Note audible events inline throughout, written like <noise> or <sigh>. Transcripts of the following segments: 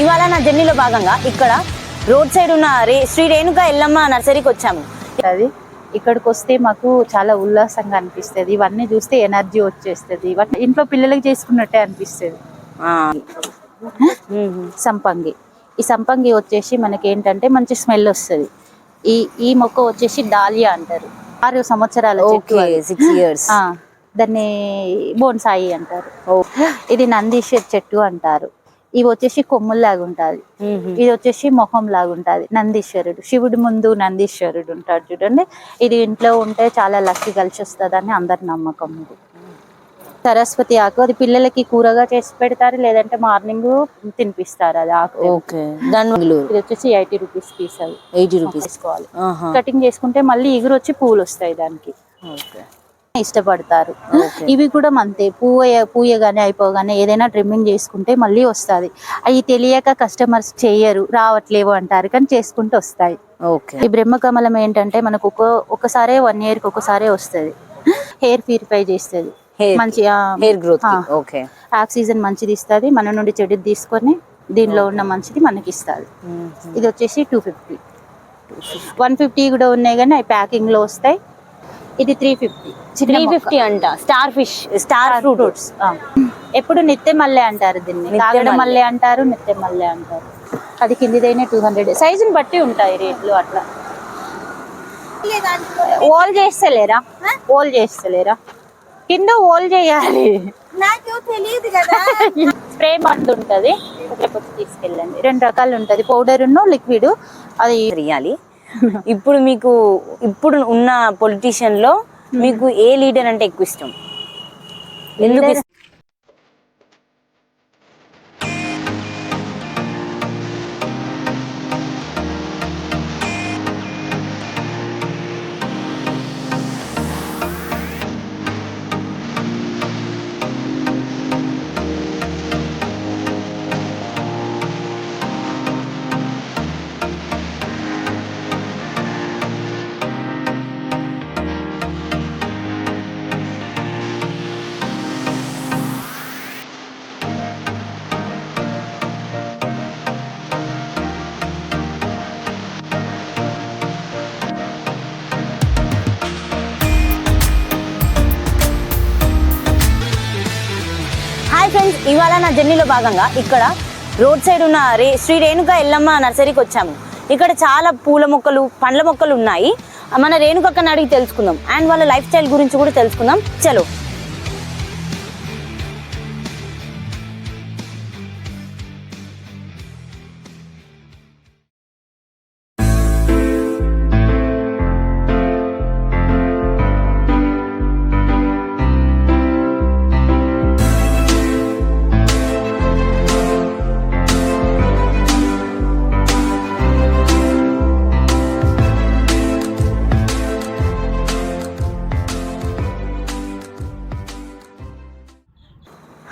ఇవాళ నా జర్నీలో భాగంగా ఇక్కడ రోడ్ సైడ్ ఉన్న రే శ్రీ రేణుక ఎల్లమ్మ నర్సరీకి వచ్చాము. అది ఇక్కడికి వస్తే మాకు చాలా ఉల్లాసంగా అనిపిస్తుంది. ఇవన్నీ చూస్తే ఎనర్జీ వచ్చేస్తుంది. ఇంట్లో పిల్లలకి చేసుకున్నట్టే అనిపిస్తుంది. సంపంగి. ఈ సంపంగి వచ్చేసి మనకి ఏంటంటే మంచి స్మెల్ వస్తుంది. ఈ ఈ మొక్క వచ్చేసి డాలియా అంటారు. ఆరు సంవత్సరాల. సిక్స్ ఇయర్స్ దాన్ని బోన్సాయి అంటారు. ఇది నందీశ్వర్ చెట్టు అంటారు. ఇవి వచ్చేసి కొమ్ముల్లాగా ఉంటుంది ఇది వచ్చేసి మొహం లాగా ఉంటుంది నందీశ్వరుడు. శివుడి ముందు నందీశ్వరుడు ఉంటాడు చూడండి. ఇది ఇంట్లో ఉంటే చాలా లక్కి కలిసి వస్తుంది అని అందరి నమ్మకం ఇది. సరస్వతి ఆకు అది పిల్లలకి కూరగా చేసి పెడతారు లేదంటే మార్నింగ్ తినిపిస్తారు అది ఆకు. ఇది వచ్చేసి ఎయిటీ రూపీస్ పీస్ అది. Eighty rupees. తీసుకోవాలి. కటింగ్ చేసుకుంటే మళ్ళీ ఎగురు వచ్చి పూలు వస్తాయి దానికి. ఓకే. ఇష్టపడతారు. ఇవి కూడా అంతే పూయ పూయగానే అయిపోగానే ఏదైనా ట్రిమ్మింగ్ చేసుకుంటే మళ్ళీ వస్తుంది. అవి తెలియక కస్టమర్స్ చేయరు రావట్లేవు అంటారు కానీ చేసుకుంటూ వస్తాయి. ఓకే. ఈ బ్రహ్మకమలం ఏంటంటే మనకు ఒక ఒకసారే వన్ ఇయర్కి ఒకసారే వస్తుంది. హెయిర్ ప్యూరిఫై చేస్తుంది. మంచి హెయిర్ గ్రోత్. ఓకే. ఆక్సిజన్ మంచిది ఇస్తుంది. మన నుండి చెడు తీసుకొని దీనిలో ఉన్న మంచిది మనకి ఇస్తుంది. ఇది వచ్చేసి టూ ఫిఫ్టీ వన్ ఫిఫ్టీ కూడా ఉన్నాయి కానీ అవి ప్యాకింగ్లో వస్తాయి. ఇది త్రీ ఫిఫ్టీ త్రీ ఫిఫ్టీ అంట. Star fish star fruit fruits ఎప్పుడు నిత్య మల్లె అంటారు దీన్ని? కాగడ మల్లె. అంటారు నిత్య మల్లె అంటారు. అది కిందిదైనా టూ హండ్రెడ్ సైజుని బట్టి ఉంటాయి రేట్లు అట్లా. ఓల్ చేస్తలేరా? ఓల్ చేస్తలేరా? కింద ఓల్ చేయాలి. నాకు తెలియదు కదా. స్ప్రే మందు ఉంటది. తీసుకెళ్ళండి. రెండు రకాలు ఉంటది. పౌడర్ లిక్విడ్ అది తెలియాలి ఇప్పుడు మీకు ఇప్పుడు ఉన్న పొలిటీషియన్లో మీకు ఏ లీడర్ అంటే ఎక్కువ ఇష్టం? ఎందుకు జర్నీలో భాగంగా ఇక్కడ రోడ్ సైడ్ ఉన్న రే శ్రీ రేణుక ఎల్లమ్మ నర్సరీకి వచ్చాము. ఇక్కడ చాలా పూల మొక్కలు పండ్ల మొక్కలు ఉన్నాయి. మన రేణుకక్కని అడిగి తెలుసుకుందాం. అండ్ వాళ్ళ లైఫ్ స్టైల్ గురించి కూడా తెలుసుకుందాం. చలో.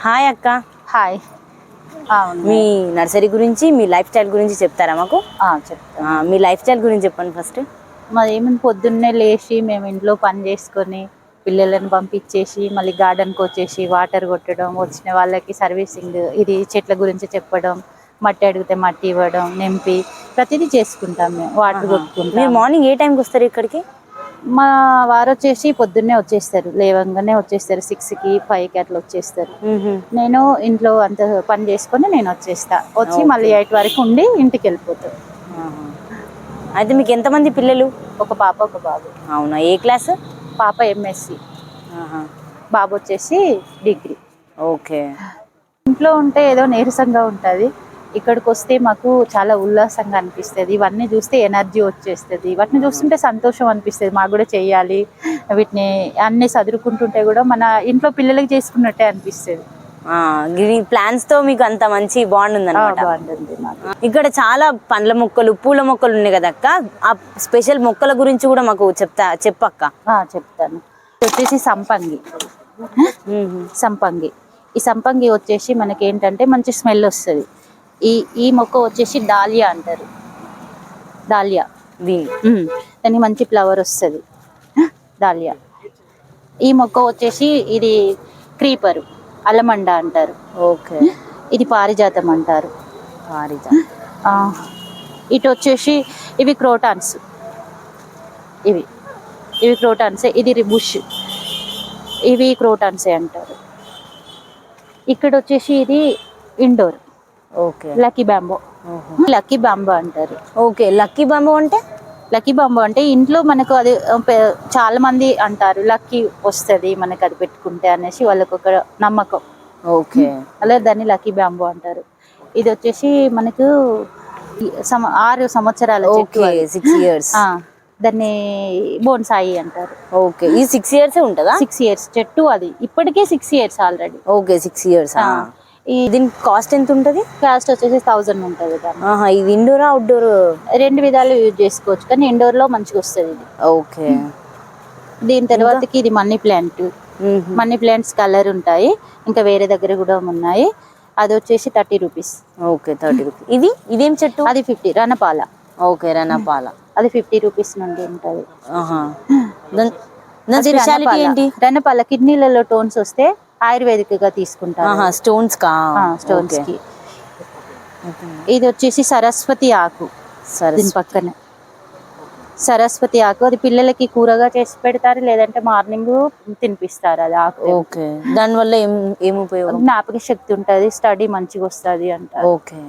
హాయ్ అక్క. హాయ్. మీ నర్సరీ గురించి మీ లైఫ్ స్టైల్ గురించి చెప్తారా మాకు? ఆ, చెప్తా. ఆ, మీ లైఫ్ స్టైల్ గురించి చెప్పండి ఫస్ట్. మాది ఏమైంది పొద్దున్నే లేచి మేము ఇంట్లో పని చేసుకొని పిల్లలను పంపించేసి మళ్ళీ గార్డెన్కి వచ్చేసి వాటర్ కొట్టడం వచ్చిన వాళ్ళకి సర్వీసింగ్ ఇది చెట్ల గురించి చెప్పడం మట్టి అడిగితే మట్టి ఇవ్వడం నింపి ప్రతిదీ చేసుకుంటాం మేము వాటర్ మీరు కొట్టుకుంటాం. మార్నింగ్ ఏ టైంకి వస్తారు ఇక్కడికి? మా వారు వచ్చేసి పొద్దున్నే వచ్చేస్తారు లేవంగానే వచ్చేస్తారు సిక్స్కి ఫైవ్కి అట్లా వచ్చేస్తారు. నేను ఇంట్లో అంత పని చేసుకొని నేను వచ్చేస్తా. వచ్చి మళ్ళీ ఎయిట్ వరకు ఉండి ఇంటికి వెళ్ళిపోతాను. అయితే మీకు ఎంతమంది పిల్లలు? ఒక పాప ఒక బాబు. అవునా? ఏ క్లాస్? పాప ఎంఎస్సి బాబు వచ్చేసి డిగ్రీ. ఓకే. ఇంట్లో ఉంటే ఏదో నీరసంగా ఉంటుంది. ఇక్కడికి వస్తే మాకు చాలా ఉల్లాసంగా అనిపిస్తుంది. ఇవన్నీ చూస్తే ఎనర్జీ వచ్చేస్తుంది. వాటిని చూస్తుంటే సంతోషం అనిపిస్తుంది. మాకు కూడా చెయ్యాలి. వీటిని అన్ని చదువుకుంటుంటే కూడా మన ఇంట్లో పిల్లలకి చేసుకున్నట్టే అనిపిస్తుంది. ప్లాన్స్తో మీకు అంత మంచి బాండ్ ఉందన్నమాట. ఇక్కడ చాలా పండ్ల మొక్కలు పూల మొక్కలు ఉన్నాయి కదా అక్క? ఆ స్పెషల్ మొక్కల గురించి కూడా మాకు చెప్తా చెప్పక్క? చెప్తాను. వచ్చేసి సంపంగి. సంపంగి. ఈ సంపంగి వచ్చేసి మనకి ఏంటంటే మంచి స్మెల్ వస్తుంది. ఈ ఈ మొక్క వచ్చేసి డాలియా అంటారు. డాలియా. దీని దానికి మంచి ఫ్లవర్ వస్తుంది. డాలియా. ఈ మొక్క వచ్చేసి ఇది క్రీపరు అలమండ అంటారు. ఓకే. ఇది పారిజాతం అంటారు. పారిజాతం. ఇటు వచ్చేసి ఇవి క్రోటాన్స్. ఇవి ఇవి క్రోటాన్స్ ఇది రిబుష్. ఇవి క్రోటాన్సే అంటారు. ఇక్కడ వచ్చేసి ఇది indoor. Lucky bamboo lucky bamboo అంటారు. ఓకే లక్కీ బాంబు అంటే? లక్కీ బాంబు అంటే ఇంట్లో మనకు అది చాలా మంది అంటారు లక్కీ వస్తుంది మనకు అది పెట్టుకుంటే అనేసి వాళ్ళకు ఒక నమ్మకం. ఓకే. అలా దాన్ని లక్కీ బ్యాంబో అంటారు. ఇది వచ్చేసి మనకు ఆరు సంవత్సరాల సిక్స్ ఇయర్స్ దాన్ని బోన్సాయి అంటారు. ఓకే ఈ సిక్స్ ఇయర్స్ ఉంటుందా? సిక్స్ ఇయర్స్ చెట్టు అది. ఇప్పటికే six years already okay six years ఈ దీని కాస్ట్ ఎంత ఉంటుంది? కాస్ట్ వచ్చేసి థౌజండ్ ఉంటుంది ఆహా ఇది ఇండోర్ అవుట్డోర్ రెండు విధాలు యూజ్ చేసుకోవచ్చు కానీ ఇండోర్లో మంచిగా వస్తుంది ఇది. ఓకే. దీని తర్వాతకి ఇది money plant money plants colour ఉంటాయి ఇంకా వేరే దగ్గర కూడా ఉన్నాయి. అది వచ్చేసి thirty rupees okay thirty rupees ఇది? ఇదేం చెట్టు? అది ఫిఫ్టీ రణపాల. ఓకే రణపాల. అది ఫిఫ్టీ రూపీస్ నుండి ఉంటుంది. రణపాల. కిడ్నీలలో టోన్స్ వస్తే ఆయుర్వేదిక్గా తీసుకుంటారు. ఆహా స్టోన్స్ కా? Stones Okay. కి. ఇది వచ్చేసి సరస్వతి ఆకు. దీని పక్కనే. సరస్వతి ఆకు. అది పిల్లలకి కూరగా చేసి పెడతారు లేదంటే మార్నింగ్ తినిపిస్తారు అది ఆకు. ఓకే. దాని వల్ల ఏం ఏం ఉపయోగం? జ్ఞాపక శక్తి ఉంటది స్టడీ మంచిగా వస్తది అంటారు. ఓకే.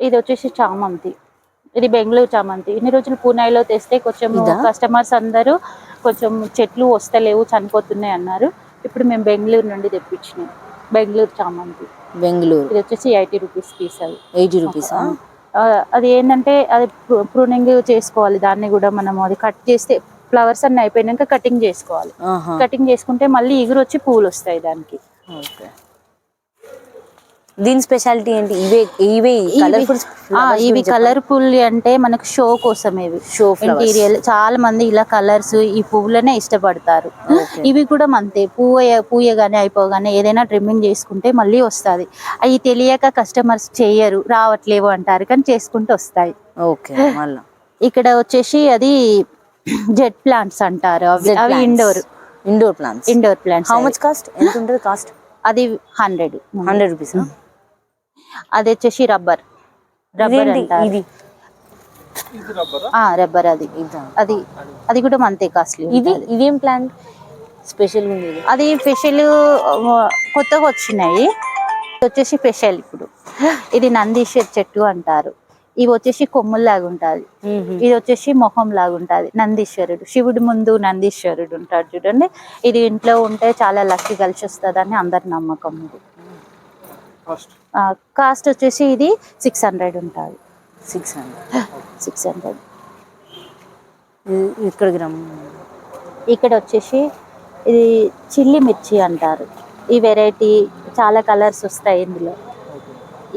ఇది వచ్చేసి చామంతి. ఇది బెంగళూరు చామంతి. ఇన్ని రోజులు పూణేలో తెస్తే కొంచెం? కస్టమర్స్ అందరూ కొంచెం చెట్లు వస్తలేవు చనిపోతున్నాయి అన్నారు. ఇప్పుడు మేము బెంగళూరు నుండి తెప్పించినాం. బెంగళూరు చామంతి. బెంగళూరు. ఇది వచ్చేసి ఎయిటీ రూపీస్ పీస్ అది. ఎయిటీ రూపీస్ అది ఏంటంటే అది ప్రూనింగ్ చేసుకోవాలి. దాన్ని కూడా మనం అది కట్ చేస్తే ఫ్లవర్స్ అన్ని అయిపోయినాక కటింగ్ చేసుకోవాలి. కటింగ్ చేసుకుంటే మళ్ళీ ఎగురు వచ్చి పూలు వస్తాయి దానికి. ఓకే. దీని స్పెషాలిటీ ఏంటి? ఇవే ఇవే కలర్ఫుల్ ఆ, ఇవి కలర్ఫుల్ అంటే మనకు షో కోసం ఇవి. షో ఇంటీరియల్ చాలా మంది ఇలా కలర్స్ ఈ పువ్వులనే ఇష్టపడతారు. ఇవి కూడా అంతే పూయ పూయగానే అయిపోగానే ఏదైనా ట్రిమ్మింగ్ చేసుకుంటే మళ్ళీ వస్తుంది. అవి తెలియక కస్టమర్స్ చేయరు రావట్లేవు అంటారు కానీ చేసుకుంటూ వస్తాయి. ఓకే ఇక్కడ వచ్చేసి అది జెట్ ప్లాంట్స్ అంటారు. అవి indoor indoor plants indoor plants how much cost ఎంత ఉంటుంది కాస్ట్ అది హండ్రెడ్ హండ్రెడ్ రూపీస్ అది వచ్చేసి రబ్బర్. రబ్బర్ అంటారు. ఇది. ఆ రబ్బర్ అది. ఇదా. అది అది కూడా అంతే కాస్ట్లీ ఇది ఇదేం ప్లాంట్ స్పెషల్ అది స్పెషల్ కొత్తగా వచ్చినాయి. ఇది వచ్చేసి స్పెషల్ ఇప్పుడు. ఇది నందీశ్వర్ చెట్టు అంటారు. ఇవి వచ్చేసి కొమ్ముల్లాగా ఉంటుంది. ఇది వచ్చేసి మొహం లాగా ఉంటుంది. నందీశ్వరుడు. శివుడి ముందు నందీశ్వరుడు ఉంటాడు చూడండి. ఇది ఇంట్లో ఉంటే చాలా లక్కీ కలిసి వస్తుందని అందరి నమ్మకం ఇది. కాస్ట్? వచ్చేసి ఇది సిక్స్ హండ్రెడ్ ఉంటుంది. Six hundred. Six hundred. ఇక్కడికి రమ్మ ఇక్కడ వచ్చేసి ఇది చిల్లి మిర్చి అంటారు. ఈ వెరైటీ చాలా కలర్స్ వస్తాయి ఇందులో.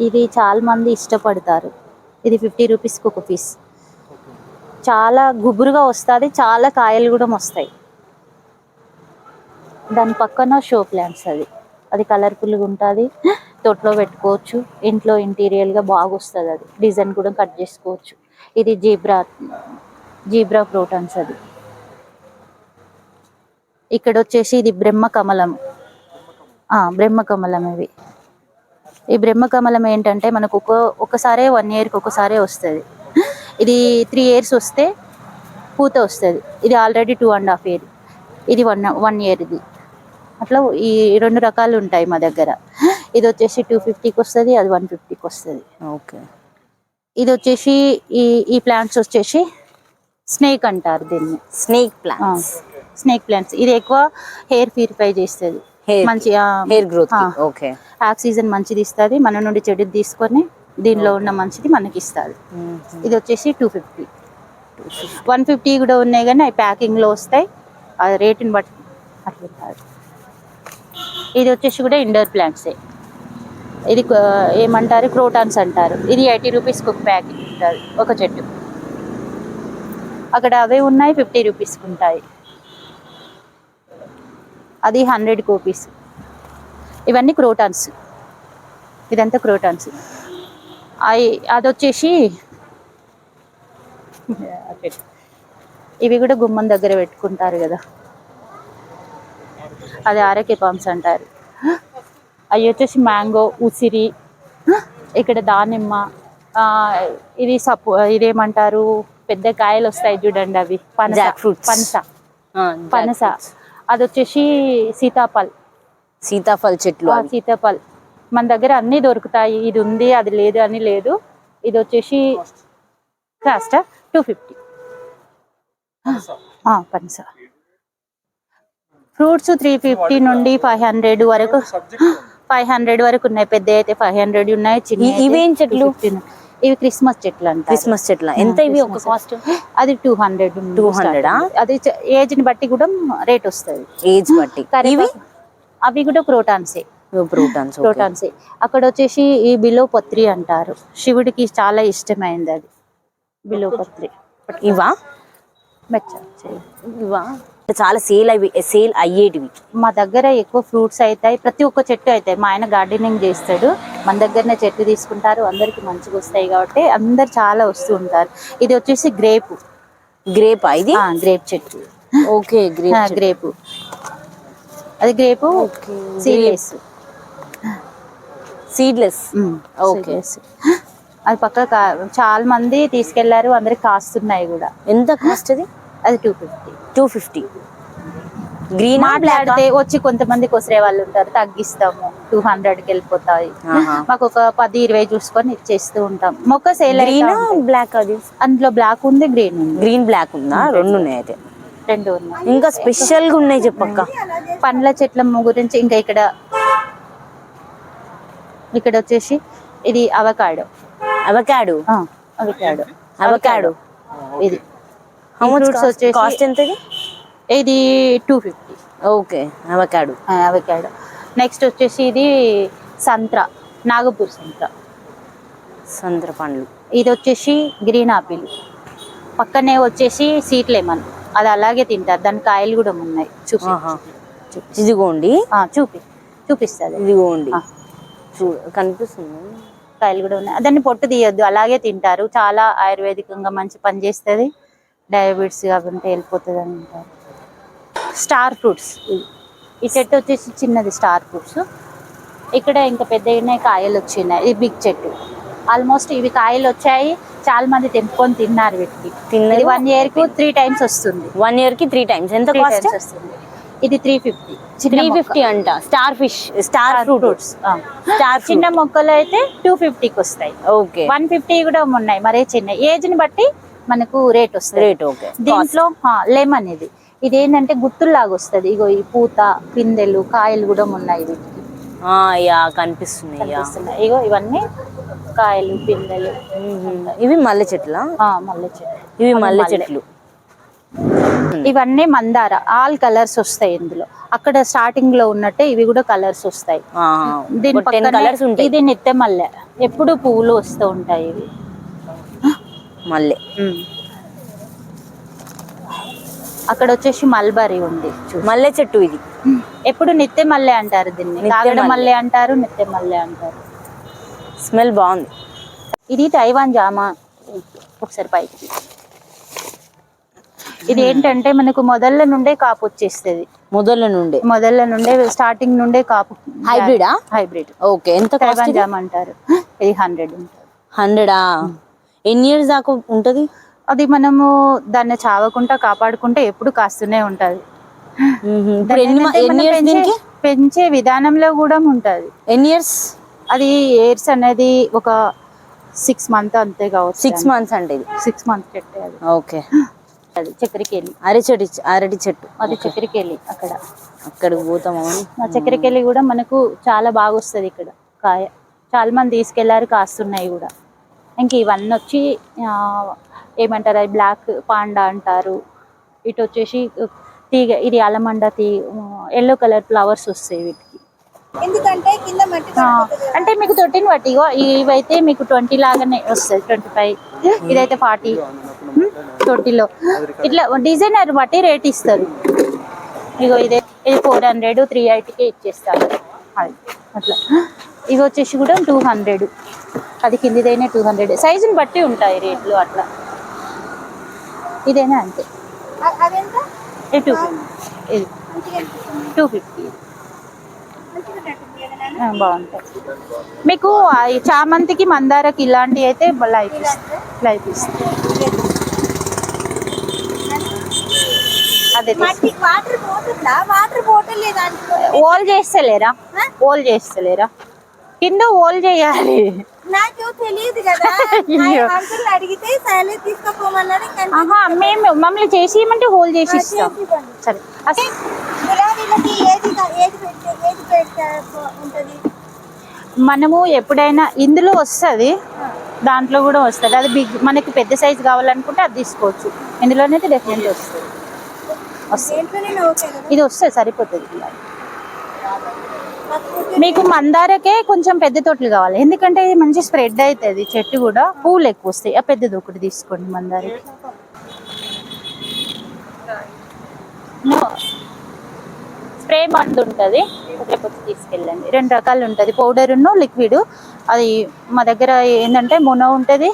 ఇది చాలా మంది ఇష్టపడతారు. ఇది ఫిఫ్టీ రూపీస్కి ఒక పీస్. చాలా గుబురుగా వస్తుంది చాలా కాయలు కూడా వస్తాయి. దాని పక్కన షో ప్లాంట్స్ అది. అది కలర్ఫుల్గా ఉంటుంది. తోటలో పెట్టుకోవచ్చు. ఇంట్లో ఇంటీరియర్గా బాగా వస్తుంది అది. డిజైన్ కూడా కట్ చేసుకోవచ్చు. ఇది జీబ్రా జీబ్రా ప్రోటాన్స్ అది. ఇక్కడ వచ్చేసి ఇది బ్రహ్మ కమలం. బ్రహ్మ కమలం ఇవి. ఈ బ్రహ్మ కమలం ఏంటంటే మనకు ఒక ఒకసారే వన్ ఇయర్కి ఒకసారే వస్తుంది. ఇది త్రీ ఇయర్స్ వస్తే పూత వస్తుంది. ఇది already two and half year ఇది వన్ వన్ ఇయర్ ఇది. అట్లా ఈ రెండు రకాలు ఉంటాయి మా దగ్గర. ఇది వచ్చేసి టూ ఫిఫ్టీకి వస్తుంది అది వన్ ఫిఫ్టీకి వస్తుంది ఓకే. ఇది వచ్చేసి ఈ ఈ ప్లాంట్స్ వచ్చేసి స్నేక్ అంటారు దీన్ని. స్నేక్ ప్లాంట్స్ స్నేక్ ప్లాంట్స్ ఇది ఎక్కువ హెయిర్ ప్యూరిఫై చేస్తుంది. మంచి హెయిర్ గ్రోత్. ఓకే. ఆక్సిజన్ మంచిది ఇస్తుంది మన నుండి చెడుది తీసుకొని దీనిలో ఉన్న మంచిది మనకి ఇస్తుంది. ఇది వచ్చేసి టూ ఫిఫ్టీ వన్ ఫిఫ్టీ కూడా ఉన్నాయి కానీ అవి ప్యాకింగ్లో వస్తాయి. ఆ రేటుని బట్టి అట్లా ఇది వచ్చేసి కూడా ఇండోర్ ప్లాంట్సే ఇది ఏమంటారు? క్రోటాన్స్ అంటారు. ఇది ఎయిటీ రూపీస్కి ఒక ప్యాకెట్ ఉంటుంది ఒక చెట్టు అక్కడ అవే ఉన్నాయి ఫిఫ్టీ రూపీస్కి ఉంటాయి. అది హండ్రెడ్ కోపీస్. ఇవన్నీ క్రోటాన్స్. ఇదంతా క్రోటాన్స్. అవి అది వచ్చేసి ఇవి కూడా గుమ్మం దగ్గర పెట్టుకుంటారు కదా. అది ఆరకే పామ్స్ అంటారు. అవి వచ్చేసి మ్యాంగో ఉసిరి ఇక్కడ దానిమ్మ ఆ, ఇది సపో ఇదేమంటారు? పెద్ద కాయలు వస్తాయి చూడండి అవి. పనస. పనస. పనస. అది వచ్చేసి సీతాఫల్. సీతాఫల్ చెట్లు. సీతాఫల్. మన దగ్గర అన్ని దొరుకుతాయి. ఇది ఉంది అది లేదు అని లేదు. ఇది వచ్చేసి కాస్ట్ టూ ఫిఫ్టీ. పనస. ఫ్రూట్స్ త్రీ ఫిఫ్టీ నుండి ఫైవ్ హండ్రెడ్ వరకు ఫైవ్ హండ్రెడ్ వరకు ఉన్నాయి పెద్ద అయితే ఫైవ్ హండ్రెడ్ ఉన్నాయి చిన్న ఇవేం చెట్లు? ఇవి క్రిస్మస్ చెట్లు అంట క్రిస్మస్ చెట్ల? ఎంత ఇవి? ఒక కాస్ట్ అది టూ హండ్రెడ్ 200 ఆ? అది ఏజ్ని బట్టి కూడా రేట్ వస్తుంది. ఏజ్ బట్టి. <gasps> ఇవి? అవి కూడా క్రోటాన్సే ప్రోటాన్స్ క్రోటాన్సే అక్కడ వచ్చేసి ఈ బిలోపత్రి అంటారు. శివుడికి చాలా ఇష్టమైంది అది. బిలోపత్రి ఇవా? ఇవా చాలా సేల్ అవి సేల్ అయ్యేటివి. మా దగ్గర ఎక్కువ ఫ్రూట్స్ అవుతాయి ప్రతి ఒక్క చెట్టు అవుతాయి మా ఆయన గార్డెనింగ్ చేస్తాడు. మన దగ్గరనే చెట్టు తీసుకుంటారు అందరికి మంచిగా వస్తాయి కాబట్టి అందరు చాలా వస్తూ ఉంటారు. ఇది వచ్చేసి గ్రేపు. గ్రేప్ ఇది? గ్రేప్ చెట్టు. Okay grape grape. అది గ్రేపు సీరియస్ సీడ్లెస్. ఓకే. అది పక్క చాలా మంది తీసుకెళ్ళారు అందరికి కాస్తున్నాయి కూడా. ఎంత కాస్ట్ అది? అది two fifty two fifty green మాట్లాడితే వచ్చి కొంతమంది కొసరే వాళ్ళు ఉంటారు తగ్గిస్తాము. టూ హండ్రెడ్కి వెళ్ళిపోతాయి. మాకు ఒక పది ఇరవై చూసుకొని ఇచ్చేస్తూ ఉంటాం. మొక్క సేల్ గ్రీన్ బ్లాక్ అది? అందులో బ్లాక్ ఉంది గ్రీన్ ఉంది. గ్రీన్ బ్లాక్ ఉందా? రెండు ఉన్నాయి అయితే. రెండు ఉన్నాయి. ఇంకా స్పెషల్గా ఉన్నాయి చెప్పక్క. పండ్ల చెట్ల గురించి ఇంకా ఇక్కడ ఇక్కడ వచ్చేసి ఇది అవకాడో. అవకాడు. అవకాడో. అవకాడో. ఇది. వచ్చేసి- కాస్ట్ ఎంత ఇది two fifty okay avocado avocado next వచ్చేసి ఇది సంత్ర నాగపూర్ సంత్ర. సంత్ర పండ్లు. ఇది వచ్చేసి గ్రీన్ ఆపిల్ పక్కనే వచ్చేసి సీట్ లెమన్ అది అలాగే తింటారు. దాని కాయలు కూడా ఉన్నాయి. చూపి. ఇదిగోండి. చూపి. చూపిస్తుంది. ఇదిగోండి. కనిపిస్తుంది? కాయలు కూడా ఉన్నాయి. దాన్ని పొట్టు తీయొద్దు. అలాగే తింటారు. చాలా ఆయుర్వేదికంగా మంచి పని చేస్తుంది. డయాబెటీస్ ఉంటే వెళ్ళిపోతుంది అని అంటారు. స్టార్ ఫ్రూట్స్ ఈ చెట్టు వచ్చేసి చిన్నది స్టార్ ఫ్రూట్స్. ఇక్కడ ఇంకా పెద్ద ఉన్నాయి కాయలు వచ్చినాయి. ఇది బిగ్ చెట్టు. ఆల్మోస్ట్ ఇవి కాయలు వచ్చాయి. చాలా మంది తెంపుకొని తిన్నారు వీటికి. తిన్నారు? ఇది వన్ ఇయర్కు త్రీ టైమ్స్ వస్తుంది. వన్ ఇయర్కి త్రీ టైమ్స్ ఎంత కాస్ట్ వస్తుంది. ఇది త్రీ ఫిఫ్టీ త్రీ ఫిఫ్టీ అంట. Star fish star fruits star చిన్న మొక్కలు అయితే టూ ఫిఫ్టీకి వస్తాయి. ఓకే వన్ ఫిఫ్టీ కూడా ఉన్నాయి. మరే చిన్న. ఏజ్ని బట్టి మనకు రేట్ వస్తుంది. Rate okay. దీంట్లో లెమన్ ఇది. ఇది ఏంటంటే గుత్తుల్లాగా వస్తుంది ఇగో ఈ పూత పిందెలు కాయలు కూడా ఉన్నాయి వీటికి. యా కనిపిస్తుంది కనిపిస్తున్నాయి. ఇగో ఇవన్నీ కాయలు పిందెలు. ఇవి మల్లె చెట్ల? మల్లె చెట్టు. ఇవి మల్లె. చెట్లు. ఇవన్నీ మందార. ఆల్ కలర్స్ వస్తాయి ఇందులో. అక్కడ స్టార్టింగ్లో ఉన్నట్టే ఇవి కూడా కలర్స్ వస్తాయి. దీని కలర్స్ ఇది నిత్య మల్లె ఎప్పుడు పువ్వులు వస్తూ ఉంటాయి ఇవి. మల్లె అక్కడ వచ్చేసి మల్బరీ ఉంది. మల్లె చెట్టు ఇది. ఎప్పుడు నిత్య మల్లె అంటారు దీన్ని? కాగడ మల్లె. అంటారు నిత్య మల్లె అంటారు. స్మెల్ బాగుంది. ఇది తైవాన్ జామ. ఒకసారి పైకి. ఇది ఏంటంటే మనకు మొదళ్ళ నుండే కాపు వచ్చేస్తుంది. మొదల నుండి. మొదళ్ళ నుండే స్టార్టింగ్ నుండే కాపు. హైబ్రిడా? హైబ్రిడ్. ఓకే ఎంత తైవాన్ జామ అంటారు. ఇది హండ్రెడ్ హండ్రెడా? ఎన్ని ఇయర్స్ దాకా ఉంటది? అది మనము దాన్ని చావకుండా కాపాడుకుంటే ఎప్పుడు కాస్తూనే ఉంటది. ఇయర్స్ పెంచే- విధానంలో కూడా ఉంటది. ఎన్ని ఇయర్స్ అది ఎయిర్స్ అనేది ఒక సిక్స్ మంత్ అంతే కావచ్చు సిక్స్ మంత్స్ అంటే ఇది. సిక్స్ మంత్ చెట్టు అది. ఓకే <gasps> అది చక్కెరకేళి అరటి చెట్టు అరటి చెట్టు. అది చక్కెరకేళి అక్కడ. అక్కడికి పోతామని ఆ చక్కెరకేళి కూడా మనకు చాలా బాగా వస్తుంది ఇక్కడ. కాయ చాలా మంది తీసుకెళ్ళారు కాస్తున్నాయి కూడా. ఇంక ఇవన్నీ వచ్చి ఏమంటారు అది బ్లాక్ పాండా అంటారు. ఇటు వచ్చేసి తీగ ఇది అలమండ తీ ఎల్లో కలర్ ఫ్లవర్స్ వస్తాయి వీటికి. ఎందుకంటే కింద మట్టి అంటే మీకు తొట్టిని బట్టి ఇగో ఇవైతే మీకు ట్వంటీ లాగానే వస్తుంది ట్వంటీ ఫైవ్ ఇదైతే ఫార్టీ ట్వంటీలో ఇట్లా డిజైనర్ బట్టి రేట్ ఇస్తారు. ఇగో ఇదే ఇది ఫోర్ హండ్రెడ్ త్రీ ఎయిటీకే ఇచ్చేస్తారు. అది. అట్లా. ఇవి వచ్చేసి కూడా టూ హండ్రెడ్. అది కిందిదైనా టూ హండ్రెడ్. సైజుని బట్టి ఉంటాయి రేట్లు అట్లా. ఇదైనా అంతే? Two fifty. ఇది. Two fifty. బాగుంటాయి. మీకు చామంతికి మందారకి ఇలాంటివి అయితే లైఫ్ ఇస్తాయి లైఫ్ ఇస్తాయి అదే వాటర్ పోతుందా? వాటర్ పోవట్లేదు అనుకో ఓల్ చేస్తలేరా? ఓల్ చేస్తలేరా? కింద ఓల్ చేయాలి. నాకు తెలియదు కదా. అయ్యో. అంకుల్ అడిగితే సైలెంట్ తీసుకుపోమన్నారు కానీ ఆహా మేము మమ్మల్ని చేసి ఇవ్వమంటే హోల్ చేసి ఇస్తాం ఇవ్వండి. సరే. అస- గులాబీలకి ఏది ఏది పెడితే ఏది పెడితే ఉంటది? మనము ఎప్పుడైనా ఇందులో వస్తుంది దాంట్లో కూడా వస్తుంది. అది బిగ్ మనకి పెద్ద సైజ్ కావాలనుకుంటే అది తీసుకోవచ్చు. ఇందులోనైతే డెఫినెట్లీ వస్తుంది వస్తుంది దేంట్లోనే ఓకే కదా ఇది వస్తుంది సరిపోతుంది. మీకు మందారకే కొంచెం పెద్ద తోటలు కావాలి. ఎందుకంటే ఇది మంచి స్ప్రెడ్ అవుతుంది. చెట్టు కూడా పూలు ఎక్కువ వస్తాయి. ఆ పెద్దది ఒకటి తీసుకోండి మందారకి. స్ప్రే మందు ఉంటుంది. లేకపోతే తీసుకెళ్ళండి. రెండు రకాలు ఉంటుంది. పౌడర్ లిక్విడ్ అది మా దగ్గర ఏంటంటే మున ఉంటుంది.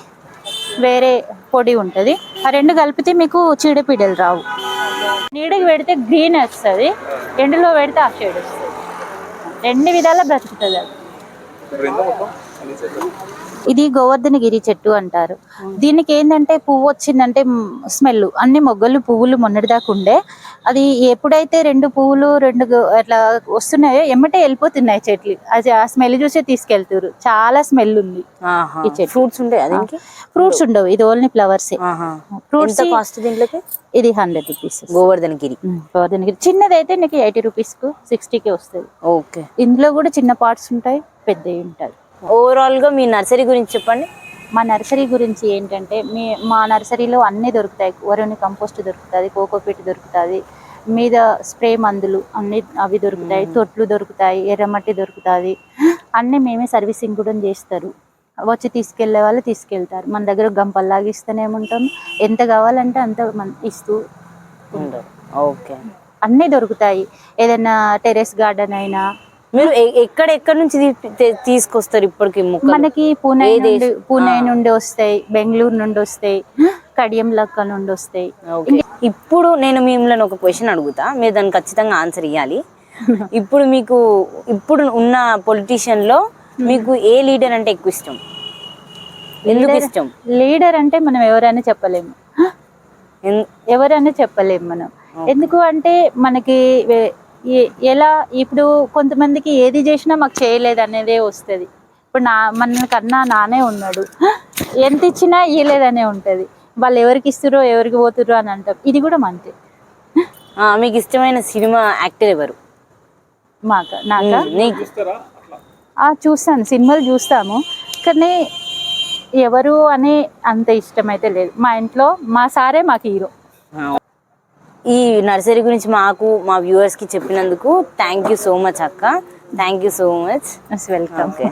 వేరే పొడి ఉంటుంది. ఆ రెండు కలిపితే మీకు చీడపీడలు రావు. నీడకి పెడితే గ్రీన్ వస్తుంది ఎండలో పెడితే ఆ షేడ్ వస్తుంది. రెండు విధాలా బ్రతుకుతుంది అది. ఇది గోవర్ధనగిరి చెట్టు అంటారు. దీనికి ఏంటంటే పువ్వు వచ్చిందంటే స్మెల్ అన్ని మొగ్గలు పువ్వులు మొన్నటిదాకా ఉండే. అది ఎప్పుడైతే రెండు పువ్వులు రెండు అట్లా వస్తున్నాయో ఎమ్మటే వెళ్ళిపోతున్నాయి చెట్లు. అది ఆ స్మెల్ చూసే తీసుకెళ్తారు చాలా స్మెల్ ఉంది ఈ చెట్టు. ఫ్రూట్స్ అదేంటి ఫ్రూట్స్ ఉండవు. ఇది ఓన్లీ ఫ్లవర్స్. ఫ్రూట్స్ కాస్ట్ దీంట్లోకి? ఇది హండ్రెడ్ రూపీస్. గోవర్ధన్ గిరి గోవర్ధనగిరి. చిన్నదైతే నీకు ఎయిటీ రూపీస్కు సిక్స్టీకి వస్తుంది. ఓకే. ఇందులో కూడా చిన్న పార్ట్స్ ఉంటాయి పెద్దవి ఉంటాయి. ఓవరాల్గా మీ నర్సరీ గురించి చెప్పండి. మా నర్సరీ గురించి ఏంటంటే మీ మా నర్సరీలో అన్నీ దొరుకుతాయి. వరుణి కంపోస్ట్ దొరుకుతుంది కోకోపీట్ దొరుకుతుంది మీద స్ప్రే మందులు అన్ని అవి దొరుకుతాయి తొట్లు దొరుకుతాయి ఎర్రమట్టి దొరుకుతుంది. అన్నీ మేమే సర్వీసింగ్ కూడా చేస్తారు. వచ్చి తీసుకెళ్ళే వాళ్ళు తీసుకెళ్తారు. మన దగ్గర గంపల్లాగా ఇస్తూనే ఉంటాం. ఎంత కావాలంటే అంత మన ఇస్తూ ఉంటారు. ఓకే. అన్నీ దొరుకుతాయి. ఏదైనా టెరెస్ గార్డెన్ అయినా మీరు ఎక్కడ ఎక్కడ నుంచి తీసుకొస్తారు ఇప్పటికి మనకి పూణే నుండి? పూణే. నుండి వస్తాయి బెంగళూరు నుండి వస్తాయి కడియం లక్క నుండి వస్తాయి. ఇప్పుడు నేను మిమ్మల్ని ఒక క్వశ్చన్ అడుగుతా మీరు దానికి ఖచ్చితంగా ఆన్సర్ ఇవ్వాలి <laughs> ఇప్పుడు మీకు ఇప్పుడు ఉన్న పొలిటీషియన్లో మీకు ఏ లీడర్ అంటే ఎక్కువ ఇష్టం? ఎందుకు ఇష్టం? లీడర్ అంటే మనం ఎవరైనా చెప్పలేము. ఎవరైనా చెప్పలేము మనం. ఎందుకు అంటే మనకి ఎలా ఇప్పుడు కొంతమందికి ఏది చేసినా మాకు చేయలేదు అనేదే వస్తుంది. ఇప్పుడు నా మన కన్నా నానే ఉన్నాడు. ఎంత ఇచ్చినా ఇయ్యలేదనే ఉంటది. వాళ్ళు ఎవరికి ఇస్తురో ఎవరికి పోతుర్రో అని అంటాం. ఇది కూడా ఆ, మీకు ఇష్టమైన సినిమా యాక్టర్ ఎవరు? మాక? నాక? చూస్తాను. సినిమాలు చూస్తాము. కానీ ఎవరు అని అంత ఇష్టమైతే లేదు. మా ఇంట్లో మా సారే మాకు హీరో. ఈ నర్సరీ గురించి మాకు మా వ్యూవర్స్కి చెప్పినందుకు థ్యాంక్ యూ సో మచ్ అక్క. Thank you so much welcome okay